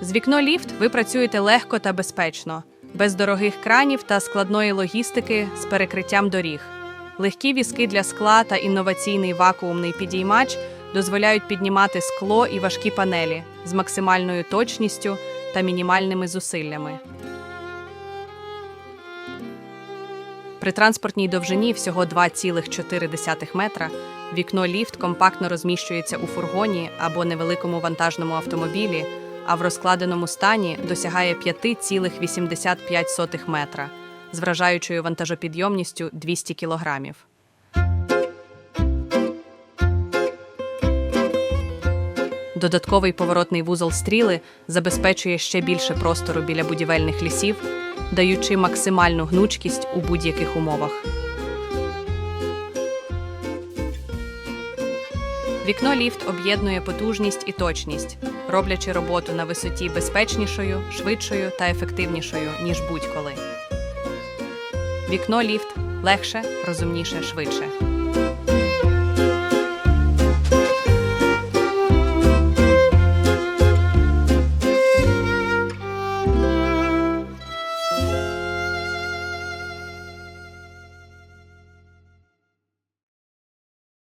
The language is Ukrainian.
З вікно ліфт ви працюєте легко та безпечно, без дорогих кранів та складної логістики з перекриттям доріг. Легкі візки для скла та інноваційний вакуумний підіймач дозволяють піднімати скло і важкі панелі з максимальною точністю та мінімальними зусиллями. При транспортній довжині всього 2,4 метра вікно ліфт компактно розміщується у фургоні або невеликому вантажному автомобілі, а в розкладеному стані досягає 5,85 метра з вражаючою вантажопідйомністю 200 кілограмів. Додатковий поворотний вузол стріли забезпечує ще більше простору біля будівельних лісів, даючи максимальну гнучкість у будь-яких умовах. Вікно ліфт об'єднує потужність і точність, роблячи роботу на висоті безпечнішою, швидшою та ефективнішою, ніж будь-коли. Вікно ліфт легше, розумніше, швидше.